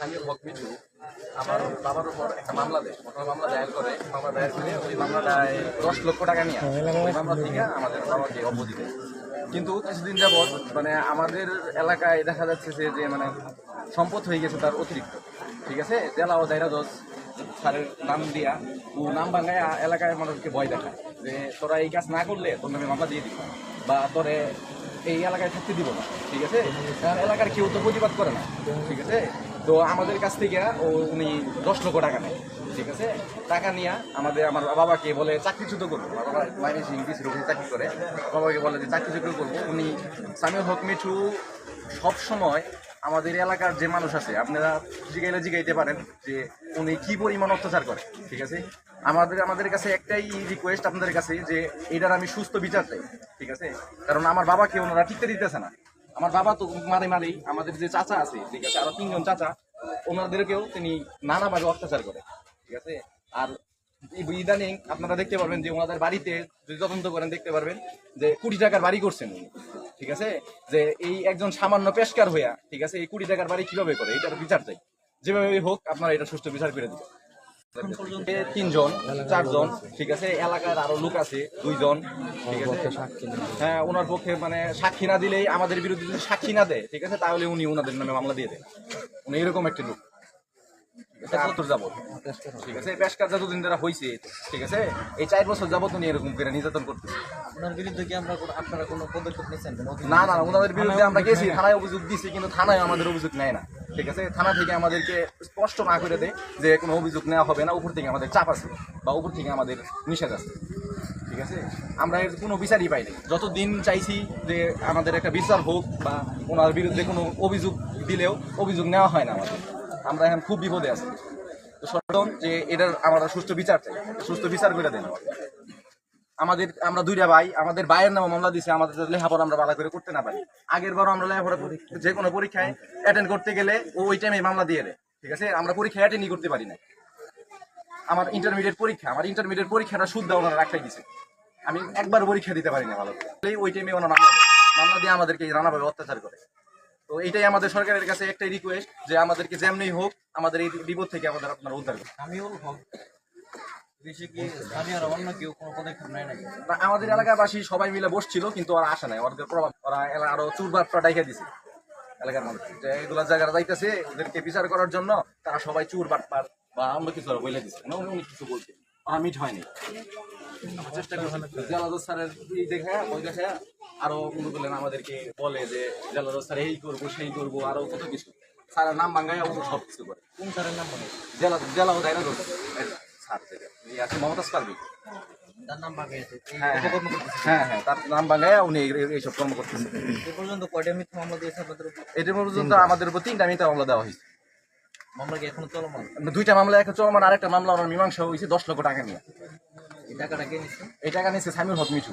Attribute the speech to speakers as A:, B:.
A: স্থানীয় হক মিঠু আমার বাবার উপর একটা মামলা দেয়। মোটর মামলা দায়ের করে। মামলা দায়ের করে ওই মামলাটায় দশ লক্ষ টাকা নিয়ে ওই মামলা থেকে আমাদের বাবাকে অবধি দেয়। কিন্তু কিছুদিন যাবৎ মানে আমাদের এলাকায় দেখা যাচ্ছে যে যে মানে সম্পদ হয়ে গেছে তার অতিরিক্ত। ঠিক আছে? জেলা ও দায়রা জজ স্যারের নাম দিয়া ও নাম ভাঙায় এলাকায় মানুষকে ভয় দেখায় যে, তোরা এই কাজ না করলে তোর নামে মামলা দিয়ে দিব। বা তোরে এই এলাকায় থাকতে দিব না। ঠিক আছে? এলাকার কেউ তো প্রতিবাদ করে না। ঠিক আছে? তো আমাদের কাছ থেকে ও, উনি দশ লক্ষ টাকা নেয়। ঠিক আছে? টাকা নিয়ে আমাদের, আমার বাবাকে বলে চাকরিচ্যুত করব। বাবা সিং ডিসির অফিসে চাকরি করে। বাবাকে বলে যে চাকরিচ্যুত করব। উনি সামিউল হক, মিঠু সবসময় আমাদের এলাকার যে মানুষ আছে, আপনারা জিগাইলে জিগাইতে পারেন যে, উনি কি পরিমাণ অত্যাচার করে। ঠিক আছে? আমাদের আমাদের কাছে একটাই রিকোয়েস্ট আপনাদের কাছে যে, এটার আমি সুস্থ বিচার চাই। ঠিক আছে? কারণ আমার বাবাকে ওনারা টিকতে দিতেছে না। আমার বাবা তো মারে মারেই আমাদের যে চাচা আছে, ঠিক আছে, আরও তিনজন চাচা, ওনাদেরকেও তিনি নানাভাবে অত্যাচার করে, ঠিক আছে? আর ইদানিং আপনারা দেখতে পারবেন যে ওনাদের বাড়িতে যদি তদন্ত করেন, দেখতে পারবেন যে কুড়ি টাকার বাড়ি করছেন উনি, ঠিক আছে? যে এই একজন সামান্য পেশকার হইয়া, ঠিক আছে, এই কুড়ি টাকার বাড়ি কীভাবে করে, এটার বিচার চাই। যেভাবে হোক, আপনারা এটা সুষ্ঠু বিচার করে দিবেন। তিনজন চারজন ঠিক আছে? এলাকার আরও লোক আছে দুইজন ঠিক আছে? হ্যাঁ ওনার পক্ষে মানে সাক্ষী না দিলেই আমাদের বিরুদ্ধে যদি সাক্ষী না দেয় ঠিক আছে? তাহলে উনি ওনাদের নামে মামলা দিয়ে দেয় উনি এরকম একটি লোক। এটা আত্মর যাবত ঠিক আছে বেশ যতদিন ধরে হয়েছে ঠিক আছে? এই চার বছর যাবত উনি এরকম করে নির্যাতন করতেছে।
B: আপনার বিরুদ্ধে কি আমরা আপনারা কোনো পদক্ষেপ নিয়েছেন?
A: না না ওনাদের বিরুদ্ধে আমরা গেছি থানায় অভিযোগ কিন্তু থানায় আমাদের অভিযোগ নেয় না। ঠিক আছে? থানা থেকে আমাদেরকে স্পষ্ট না করে দেয় যে কোনো অভিযোগ নেওয়া হবে না, উপর থেকে আমাদের চাপ আছে বা উপর থেকে আমাদের নিষেধ আছে। ঠিক আছে? আমরা এর কোনো বিচারই পাইনি যতদিন চাইছি যে আমাদের একটা বিচার হোক বা ওনার বিরুদ্ধে কোনো অভিযোগ দিলেও অভিযোগ নেওয়া হয় না আমাদের। আমরা এখন খুব বিপদে আছি। তো সর্বপ্রথম যে এটার আমরা সুষ্ঠু বিচার চাই। সুষ্ঠু বিচার করে দেন। আমাদের, আমরা দুইটা ভাই, আমাদের ভাইয়ের নামে মামলা দিছে, আমাদের লেখাপড়া আমরা ভালো করে করতে না পারি। আগের বারও আমরা লেখাপড়া যে কোনো পরীক্ষায় অ্যাটেন্ড করতে গেলে ওই টাইমে মামলা দিয়ে দেয়, ঠিক আছে? আমরা পরীক্ষায় অ্যাটেন্ডই করতে পারি না আমার ইন্টারমিডিয়েট পরীক্ষা, আমার ইন্টারমিডিয়েট পরীক্ষাটা শুদ্ধ ওনারা রাখাই দিছে। আমি একবার পরীক্ষা দিতে পারি না ভালো করে। ওই টাইমে ওনারা মামলা। মামলা দিয়ে আমাদেরকে নানাভাবে অত্যাচার করে। তো এটাই আমাদের সরকারের কাছে একটাই রিকোয়েস্ট যে আমাদেরকে যেমনি হোক, আমাদের এই বিপদ থেকে আমাদের আপনারা উদ্ধার করুন।
B: সামিউল
A: আমাদের এলাকাবাসী সবাই মিলে বসছিল কিন্তু ওরা আসে নাই। ওদের প্রভাব ওরা আরও চুরবাটটা ডাইকা দিছে। এলাকার মানুষ যে এগুলা জায়গাটা যাইতেছে ওদেরকে বিচার করার জন্য তারা সবাই চুর বাটপার বা অন্য কিছু বলে দিছে না অন্য কিছু বলছে। মিট হয়নি। চেষ্টা করছে। জেলাদর স্যারের এই দেখে ওই দেখে আরও মনে করলেন আমাদেরকে বলে যে জেলাদর স্যার এই করব সেই করব আরও কত কিছু। স্যারের নাম ভাঙ্গায় সব কিছু করে।
B: কোন স্যারের নাম
A: জেলা জেলা ও দায়রা স্যার থেকে। এই আছে মমতাজ পারবি
B: তার
A: হ্যাঁ, হ্যাঁ। হ্যাঁ তার নাম বাংলায় উনি এইসব কর্ম করতেছেন
B: এ পর্যন্ত কয়টা মিথ্যা মামলা দিয়েছে আপনাদের উপর?
A: এটার পর্যন্ত আমাদের উপর তিনটা মিথ্যা মামলা দেওয়া হয়েছে।
B: মামলা কি এখনও চলমান?
A: দুইটা মামলা একটা চলমান আরেকটা মামলা আমার মীমাংসা হয়েছে দশ লক্ষ টাকা নিয়ে।
B: এই টাকাটা কে নিচ্ছে
A: এই টাকা নিচ্ছে সামিউল হক মিঠু।